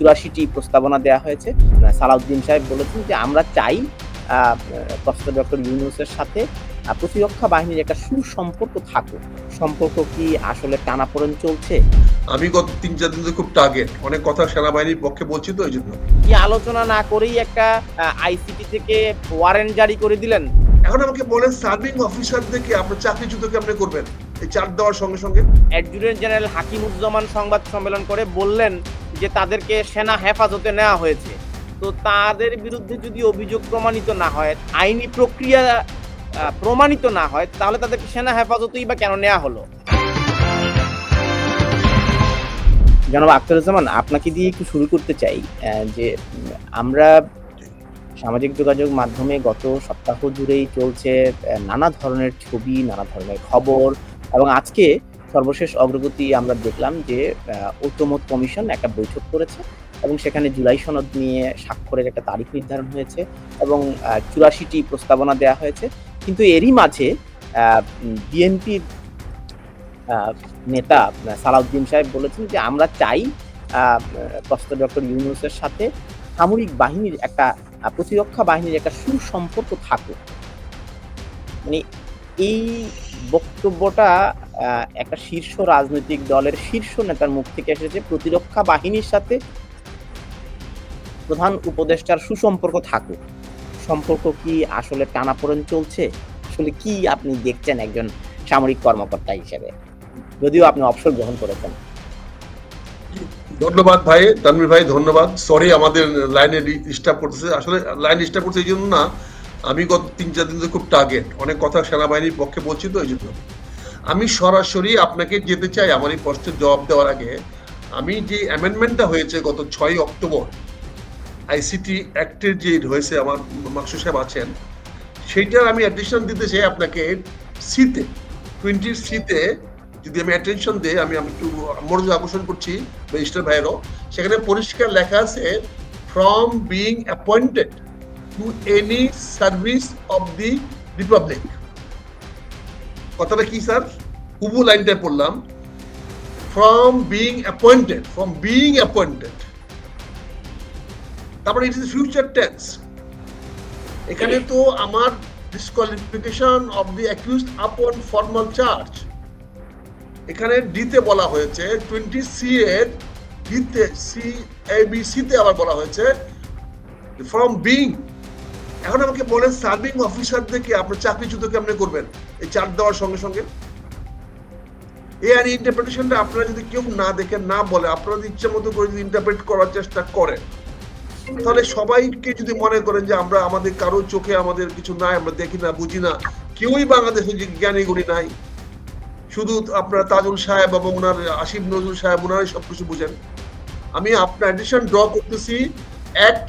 চুরাশিটি প্রস্তাবনা দেওয়া হয়েছে। সালাউদ্দিন সাহেব বলেছেন যে আমরা চাই প্রফেসর ডক্টর ইউনুসের সাথে প্রতিরক্ষা বাহিনীর একটা সুসম্পর্ক থাকুক। সম্পর্ক কি আসলে টানাপোড়েন চলছে? আমি গত তিন চার দিন খুব টার্গেট অনেক কথা সেনাবাহিনীর পক্ষে বলছি তো এই জন্য কি আলোচনা না করেই একটা আইসিটি থেকে ওয়ারেন্ট জারি করে দিলেন? এখন আমাকে বলেন সার্ভিং অফিসার থেকে আপনার চাকরিচ্যুত কেমনে করবেন? এই চার্জ দেওয়ার সঙ্গে সঙ্গে। অ্যাডজুটেন্ট জেনারেল হাকিমুজ্জামান সংবাদ সম্মেলন করে বললেন যে তাদেরকে সেনা হেফাজতে নেওয়া হয়েছে। তো তাদের বিরুদ্ধে যদি অভিযোগ প্রমাণিত না হয়, আইনি প্রক্রিয়া প্রমাণিত না হয়, তাহলে তাদেরকে সেনা হেফাজতেই বা কেন নেওয়া হলো? জনাব আখতারুজ্জামান, আপনাকে দিয়ে একটু শুরু করতে চাই যে আমরা সামাজিক যোগাযোগ মাধ্যমে গত সপ্তাহ জুড়েই চলছে নানা ধরনের ছবি, নানা ধরনের খবর এবং আজকে সর্বশেষ অগ্রগতি আমরা দেখলাম যে ঐক্যমত কমিশন একটা বৈঠক করেছে এবং সেখানে জুলাই সনদ নিয়ে স্বাক্ষরের একটা তারিখ নির্ধারণ হয়েছে এবং চুরাশিটি প্রস্তাবনা দেওয়া হয়েছে। কিন্তু এরই মাঝে বিএনপির নেতা সালাউদ্দিন সাহেব বলেছেন যে, আমরা চাই প্রফেসর ডক্টর ইউনুসের সাথে সামরিক বাহিনীর একটা প্রতিরক্ষা বাহিনীর একটা সুসম্পর্ক থাকুক। মানে এই বক্তব্যটা একটা শীর্ষ রাজনৈতিক দলের শীর্ষ নেতার মুখ থেকে এসেছে। প্রতিরক্ষা বাহিনীর সাথে প্রধান উপদেষ্টার সুসম্পর্ক থাকুক। সম্পর্ক কি আসলে টানাপোড়েন চলছে? আসলে কি আপনি দেখছেন একজন সামরিক কর্মকর্তা হিসেবে? যদিও আপনি অবসর গ্রহণ করেছেন। ধন্যবাদ ভাই, তানভীর ভাই, ধন্যবাদ। সরি আমাদের লাইনে ডিস্টার্ব করতেছে। আসলে লাইন ডিস্টার্ব করছে এই জন্য না আমি গত তিন চার দিন খুব টার্গেট অনেক কথা সেনাবাহিনীর পক্ষে বলছি তো, এই জন্য। আমি সরাসরি আপনাকে যেতে চাই আমার এই প্রশ্নের জবাব দেওয়ার আগে। আমি যে অ্যামেন্ডমেন্টটা হয়েছে গত ছয় অক্টোবর আইসিটি অ্যাক্টের যে হয়েছে আমার মাকসু সাহেব আছেন, সেইটার আমি অ্যাডিশন দিতে চাই আপনাকে সিতে টোয়েন্টি সিতে যদি আমি অ্যাটেনশন দিই, আমি আমি একটু মনোযোগ আকর্ষণ করছি রেজিস্টার ভাইয়েরও। সেখানে পরিষ্কার লেখা আছে from being appointed to any service of the republic কথাটা কি, স্যার? হুবু লাইনটা পড়লাম। From being appointed from being appointed তারপরে ইট ইজ ফিউচার টেন্স এখানে তো আমার disqualification of the accuse accused upon formal charge এখানে ডিতে বলা হয়েছে টোয়েন্টি সি এর ডিতে সি এ বি সিতে আবার বলা হয়েছে ফ্রম বিং এখন আমাকে বলেন সার্ভিং অফিসারদেরকে আপনার চাকরিচ্যুত কেমনে করবেন? এই চার দেওয়ার সঙ্গে সঙ্গে। এই আর ইন্টারপ্রিটেশনটা আপনারা যদি কেউ না দেখেন, না বলে আপনারা মতো করে যদি ইন্টারপ্রেট করার চেষ্টা করেন, তাহলে সবাইকে যদি মনে করেন যে আমরা আমাদের কারও চোখে আমাদের কিছু নাই, আমরা দেখি না, বুঝি না, কেউই বাংলাদেশের যে জ্ঞানী গুণী নাই। শুধু আপনার তাজুল সাহেব এবং ওনার আসিফ নজরুল সাহেব, ওনারাই সবকিছু বুঝেন। আমি আপনার অ্যাডিশন ড্র করতেছি act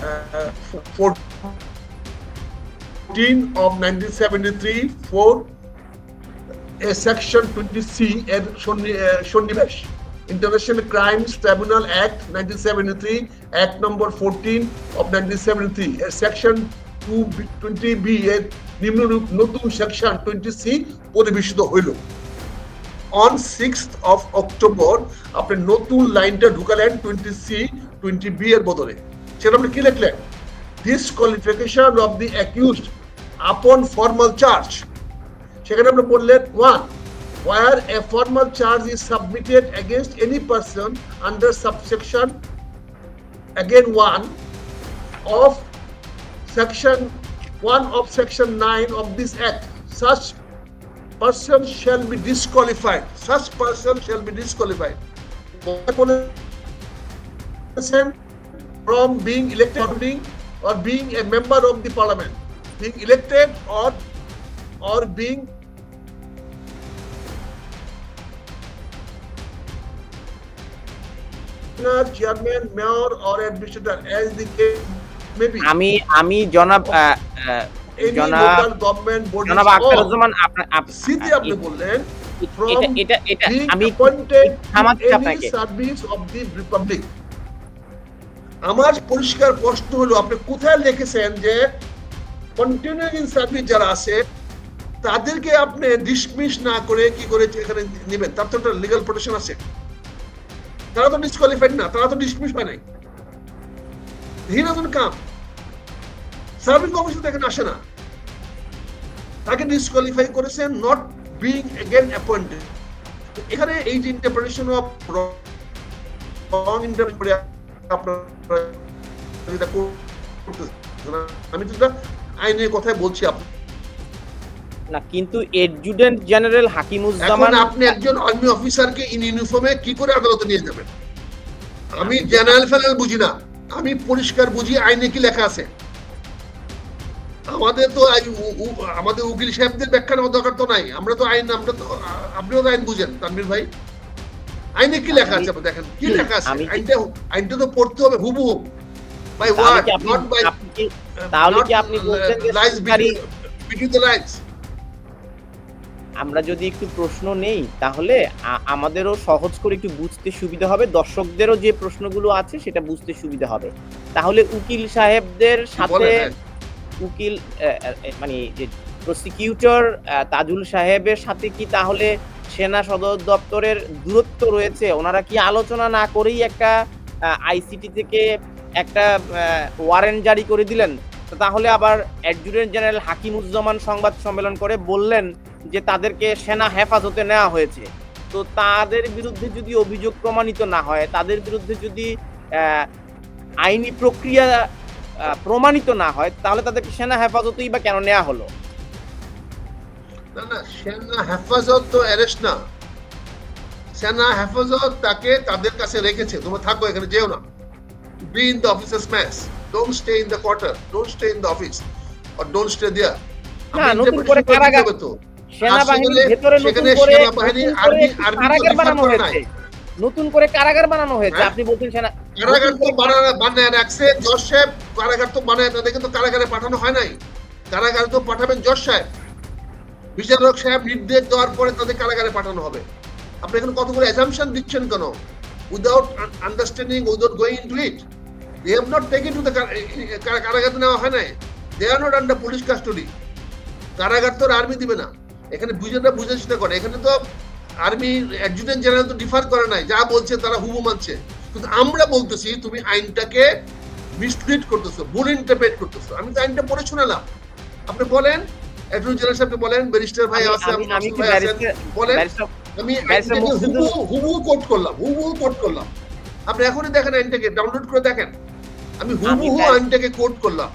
14 of 1973 for a section 20C এর সন্নিবেশ international crimes tribunal act 1973 act number 14 of 1973 এর সেকশন 220 বি এর নিম্নরূপ নতুন সেকশন 20 সি পরিবেশিত অন সিক্স অফ অক্টোবর আপনি নতুন লাইনটা ঢুকালেন টোয়েন্টি সি টোয়েন্টি বি এর বদলে। সেটা আপনি কি লিখলেন disqualification of the accused upon formal charge সেখানে আপনি বললেন one where a formal charge is submitted against any person under subsection again one of section one of section nine of this act such person shall be disqualified such person shall be disqualified from being elected or being, or being a member of the parliament being elected or or being mayor, or administrator, as the case may be. আমি আমি জনাব জনাব local government জনাব or Akhtaruzzaman আপনা- আপনি বললেন এটা from এটা আমি থামাচ্ছি আপনাকে। service of the republic. আমার পরিষ্কার প্রশ্ন হলো, আপনি কোথায় লিখেছেন যে কন্টিনিউইং সার্ভিস যারা আছে, তাদেরকে আপনি ডিসমিস না করে কি করে এখানে নেবেন? তার তো একটা লিগাল প্রোটেকশন আছে। তারা তো ডিসকোয়ালিফাইড না, তারা তো ডিসমিস হয় নাই। হি কাম। সার্ভিং কমিশন এখানে আসে না। তাকে ডিসকোয়ালিফাই করেছেন নট বিং এগেন অ্যাপয়েন্টেড এখানে এই যে ইন্টারপ্রিটেশন অফ রং ইন্টারপ্রিট আপনারা আমি তো আইনের কথাই বলছি আপনার না কিন্তু এডজুডেন্ট জেনারেল হাকিমুজ্জামান আপনি একজন আর্মি অফিসারকে ইন ইউনিফর্মে কি করে আদালতে নিয়ে যাবেন? আমি জেনারেল ফেনারেল বুঝি না। আমি পরিষ্কার বুঝি আইনে কি লেখা আছে। আমাদের তো আমাদের উকিল সাহেবদের ব্যাখ্যা নেওয়ার দরকার তো নাই। আমরা তো আইন আমরা তো আপনিও তো আইন বুঝেন তানভীর ভাই। আইনে কি লেখা আছে? দেখেন কি লেখা আছে? আইনটা আইনটা তো পড়তে হবে হুবহু বাই ওয়ার্ড নট বাই তাহলে কি আপনি বলছেন যে সরকারি- বিটুইন দ্য লাইন্স আমরা যদি একটু প্রশ্ন নেই তাহলে আমাদেরও সহজ করে একটু বুঝতে সুবিধা হবে। দর্শকদেরও যে প্রশ্নগুলো আছে সেটা বুঝতে সুবিধা হবে। তাহলে উকিল সাহেবদের সাথে হ্যাঁ। উকিল মানে যে প্রসিকিউটর তাজুল সাহেবের সাথে কি তাহলে সেনা সদর দপ্তরের দূরত্ব রয়েছে? ওনারা কি আলোচনা না করেই একটা আইসিটি থেকে একটা ওয়ারেন্ট জারি করে দিলেন? তাহলে আবার অ্যাডজুটেন্ট জেনারেল হাকিমুজ্জামান সংবাদ সম্মেলন করে বললেন যে তাদেরকে সেনা হেফাজতে নেওয়া হয়েছে। তো তাদের বিরুদ্ধে যদি অভিযোগ প্রমাণিত না হয়, তাদের বিরুদ্ধে যদি আইনি প্রক্রিয়া প্রমাণিত না হয়, তাহলে তাদেরকে সেনা হেফাজতেই বা কেন নেওয়া হলো? না না সেনা হেফাজত তো অ্যারেস্ট না। সেনা হেফাজত তাকে তাদের কাছে রেখেছে। তোমরা থাকো এখানে যেও না। Be in the officers don't stay in the quarter don't stay in the office or don't stay there না, নতুন করে কারাগার- তো। সেনাবাহিনীর ভেতরে নতুন করে কারাগার বানানো হয়েছে। নতুন করে কারাগার বানানো হয়েছে। হ্যাঁ? আপনি বলছেন সেনা কারাগার তো বানায় রাখছে। জজ সাহেব কারাগার তো বানায় তাদেরকে তো কারাগারে পাঠানো হয় নাই। কারাগারে তো পাঠাবেন জজ সাহেব। বিচারক সাহেব নির্দেশ দেওয়ার পরে তাদের কারাগারে পাঠানো হবে। আপনি এখন কতগুলো অ্যাজাম্পশন দিচ্ছেন কেন? Without understanding without going into it they have not taken to the কারাগারে নেওয়া হয় নাই। They are not under police custody কারাগার তো আর্মি দিবে না। এখানে বুঝেটা বুঝে চেষ্টা করে। এখানে তো আর্মি অ্যাডজুটেন্ট জেনারেল তো ডিফার করে নাই। যা বলছে তারা হুবু মানছে। কিন্তু আমরা বলতেছি, তুমি আইনটাকে মিসলিড করতেছো, ভুল ইন্টারপ্রেট করতেছো। আমি তো আইনটা পড়ে শোনালাম। আপনি বলেন অ্যাটর্নি জেনারেল সাহেবকে বলেন ব্যারিস্টার ভাই আছে আমি ভাই আছেন ব্যারিস্টার বলেন আমি হুবহু কোট করলাম হুবহু কোট করলাম। আপনি এখনই দেখেন আইনটাকে ডাউনলোড করে দেখেন। আমি হুবহু আইনটাকে কোট করলাম।